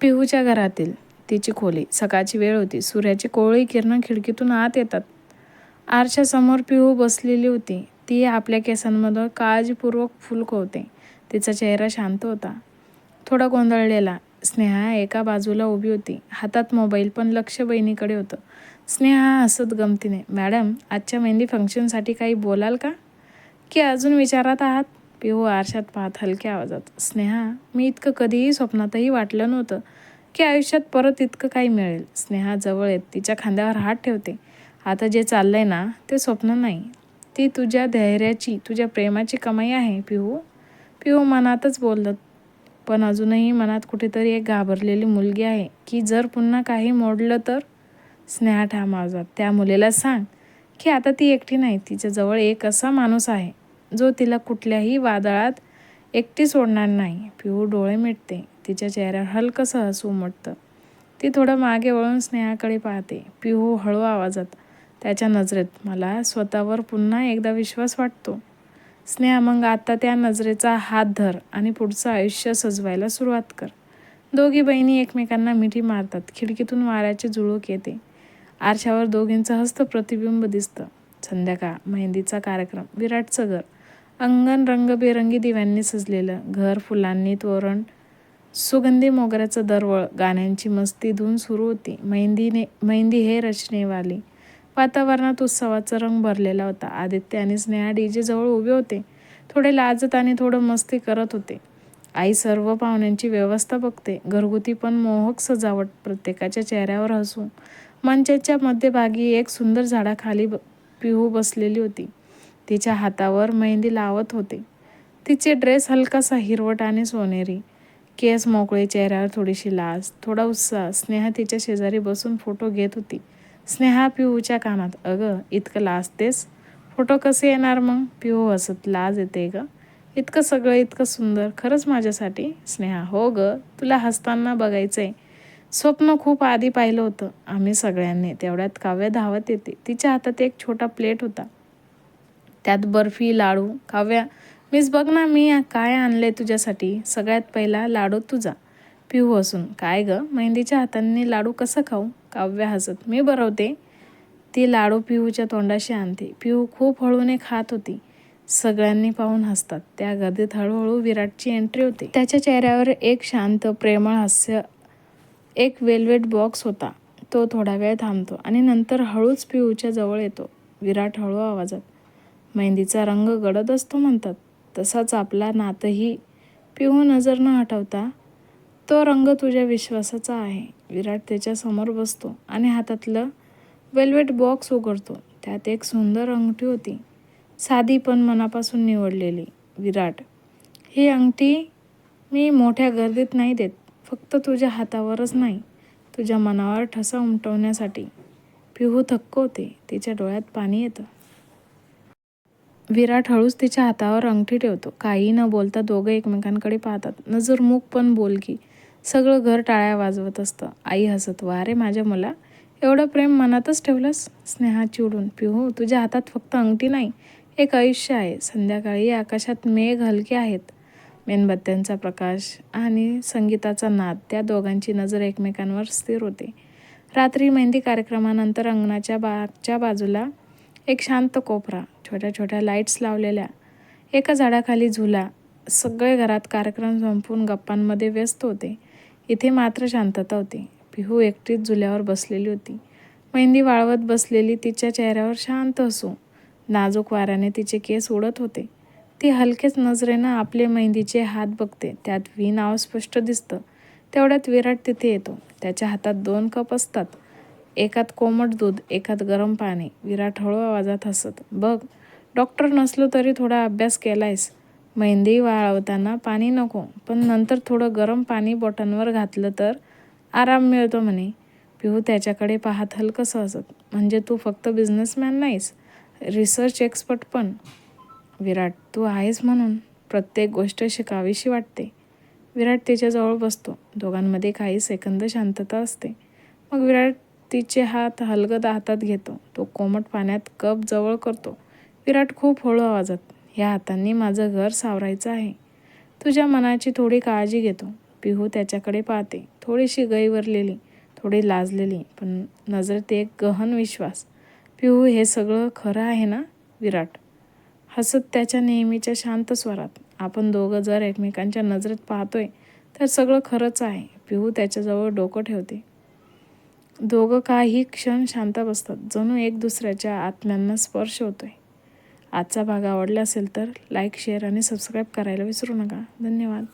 पिहूच्या घरातील तिची खोली. सकाळची वेळ होती. सूर्याची कोवळी किरणं खिडकीतून आत येतात. आरशासमोर पिहू बसलेली होती. ती आपल्या केसांमधून काळजीपूर्वक फुलकवते तिचा चेहरा शांत होता. थोडा गोंधळलेला. स्नेहा एका बाजूला उभी होती. हातात मोबाईल पण लक्ष बहिणीकडे होतं. स्नेहा हसत गमतीने मॅडम आजच्या मेहंदी फंक्शनसाठी काही बोलाल का? की अजून विचारात आहात? पिहू आरशात पाहत हलक्या आवाजात स्नेहा मी इतकं कधीही स्वप्नातही वाटलं नव्हतं की आयुष्यात परत इतकं काही मिळेल. स्नेहा जवळ येत तिच्या खांद्यावर हात ठेवते. आता जे चाललंय ना ते स्वप्न नाही. ती तुझ्या धैर्याची तुझ्या प्रेमाची कमाई आहे पिहू पिहू मनातच बोललं पण अजूनही मनात कुठेतरी एक घाबरलेली मुलगी आहे की जर पुन्हा काही मोडलं तर? स्नेहा ठाम आवाजात त्या मुलीला सांग की आता ती एकटी नाही तिच्याजवळ एक असा माणूस आहे. जो तिला कुठल्याही वादळात एकटी सोडणार नाही. पिहू डोळे मिटते. तिच्या चेहऱ्यावर हलकंसं हसू उमटतं. ती थोडं मागे वळून स्नेहाकडे पाहते. पिहू हळू आवाजात त्याच्या नजरेत मला स्वतःवर पुन्हा एकदा विश्वास वाटतो. स्नेहा मग आता त्या नजरेचा हात धर आणि पुढचं आयुष्य सजवायला सुरुवात कर. दोघी बहिणी एकमेकांना मिठी मारतात. खिडकीतून वाऱ्याचे जुळूक येते. आरशावर दोघींचं हस्त प्रतिबिंब दिसतं. संध्याकाळ मेहंदीचा कार्यक्रम विराटचं घर. अंगण रंगबेरंगी दिव्यांनी सजलेलं घर फुलांनी तोरण सुगंधी मोगऱ्याचं दरवळ गाण्यांची मस्ती धून सुरू होती. मेहंदीने मेहंदी हे रचनेवाली वातावरणात उत्सवाचा रंग भरलेला होता. आदित्य आणि स्नेहा डीजे जवळ उभे होते. थोडे लाजत आणि थोडं मस्ती करत होते. आई सर्व पाहुण्यांची व्यवस्था बघते. घरगुती पण मोहक सजावट प्रत्येकाच्या चेहऱ्यावर हसू मंचाच्या मध्यभागी एक सुंदर झाडाखाली ब पिहू बसलेली होती. तिच्या हातावर मेहंदी लावत होते. तिचे ड्रेस हलकासा हिरवट आणि सोनेरी. केस मोकळे चेहऱ्यावर थोडीशी लाज थोडा उत्साह. स्नेहा तिच्या शेजारी बसून फोटो घेत होती. स्नेहा पिहूच्या कानात अगं इतकं लाजतेस फोटो कसे येणार मग? पिहू हसत लाज येते ग. इतकं सगळं इतकं सुंदर. खरंच माझ्यासाठी स्नेहा हो ग. तुला हसताना बघायचं आहे स्वप्न खूप आधी पाहिलं होतं. आम्ही सगळ्यांनी तेवढ्यात काव्य धावत येते. तिच्या हातात एक छोटा प्लेट होता. त्यात बर्फी लाडू काव्या. मीच बघ ना मी काय आणलंय तुझ्यासाठी? सगळ्यात पहिला लाडू तुझा. पिहू असून काय गं? मेहंदीच्या हातांनी लाडू कसं खाऊ? काव्य हसत. मी बरवते. ती लाडू पिहूच्या तोंडाशी आणते. पिहू खूप हळूने खात होती. सगळ्यांनी पाहून हसतात. त्या गर्दीत हळूहळू विराटची एंट्री होते. त्याच्या चेहऱ्यावर एक शांत प्रेमळ हास्य एक वेल्वेट बॉक्स होता. तो थोडा वेळ थांबतो आणि नंतर हळूच पिहूच्या जवळ येतो. विराट हळू आवाजात मेहंदीचा रंग गडद असतो म्हणतात. तसाच आपला नातही पिहू नजर न हटवता तो रंग तुझ्या विश्वासाचा आहे. विराट त्याच्यासमोर बसतो आणि हातातलं वेल्वेट बॉक्स उघडतो. त्यात एक सुंदर अंगठी होती. साधी पण मनापासून निवडलेली. विराट ही अंगठी मी मोठ्या गर्दीत नाही देत. फक्त तुझ्या हातावरच नाही. तुझ्या मनावर ठसा उमटवण्यासाठी पिहू थक्क होते. तिच्या डोळ्यात पाणी येतं. विराट हळूच तिच्या हातावर अंगठी ठेवतो. काही न बोलता दोघं एकमेकांकडे पाहतात. नजर मूक पण बोलकी सगळं घर टाळ्या वाजवत असतं. आई हसत वा रे माझ्या मुला एवढं प्रेम मनातच ठेवलंस? स्नेहा चिडून पिहू तुझ्या हातात फक्त अंगठी नाही एक आयुष्य आहे. संध्याकाळी आकाशात मेघ हलके आहेत. मेणबत्त्यांचा प्रकाश आणि संगीताचा नाद त्या दोघांची नजर एकमेकांवर स्थिर होते. रात्री मेहंदी कार्यक्रमानंतर अंगणाच्या बागच्या बाजूला एक शांत कोपरा छोट्या छोट्या लाईट्स लावलेल्या. एका झाडाखाली झुला. सगळे घरात कार्यक्रम संपून गप्पांमध्ये व्यस्त होते. इथे मात्र शांतता होती. पिहू एकटीच झुल्यावर बसलेली होती. मेहंदी वाळवत बसलेली तिच्या चेहऱ्यावर शांत असू नाजूक वाऱ्याने तिचे केस उडत होते. ती हलकेच नजरेनं आपले मेहंदीचे हात बघते. त्यात व्ही नाव स्पष्ट दिसतं. तेवढ्यात विराट तिथे येतो. त्याच्या हातात दोन कप असतात. एकात कोमट दूध एकात गरम पाणी विराट हळू आवाजात हसत. बघ डॉक्टर नसलो तरी थोडा अभ्यास केलायस. मेहंदी वाळवताना पाणी नको पण नंतर थोडं गरम पाणी बॉटनवर घातलं तर आराम मिळतो म्हणे. पिहू त्याच्याकडे पाहत हलकंसं हसत. म्हणजे तू फक्त बिझनेसमॅन नाहीस रिसर्च एक्सपर्ट पण. विराट तू आहेस म्हणून प्रत्येक गोष्ट शिकावीशी वाटते. विराट तिच्याजवळ बसतो. दोघांमध्ये काही सेकंद शांतता असते. मग विराट तिचे हात हलगद हातात घेतो. तो कोमट पाण्यात कप जवळ करतो. विराट खूप हळू आवाजात या हातांनी माझं घर सावरायचं आहे. तुझ्या मनाची थोडी काळजी घेतो. पिहू त्याच्याकडे पाहते. थोडीशी गैवरलेली थोडी लाजलेली पण नजरेत एक गहन विश्वास. पिहू हे सगळं खरं आहे ना? विराट. हसत त्याच्या नेहमीच्या शांत स्वरात. आपण दोघं जर एकमेकांच्या नजरेत पाहतोय तर सगळं खरंच आहे. पिहू त्याच्याजवळ डोकं ठेवते. दोघं काही क्षण शांत बसतात. जणू एक दुसऱ्याच्या आत्म्यांना स्पर्श होतोय. आजचा भाग आवडला असेल तर लाईक शेअर आणि सबस्क्राईब करायला विसरू नका. धन्यवाद.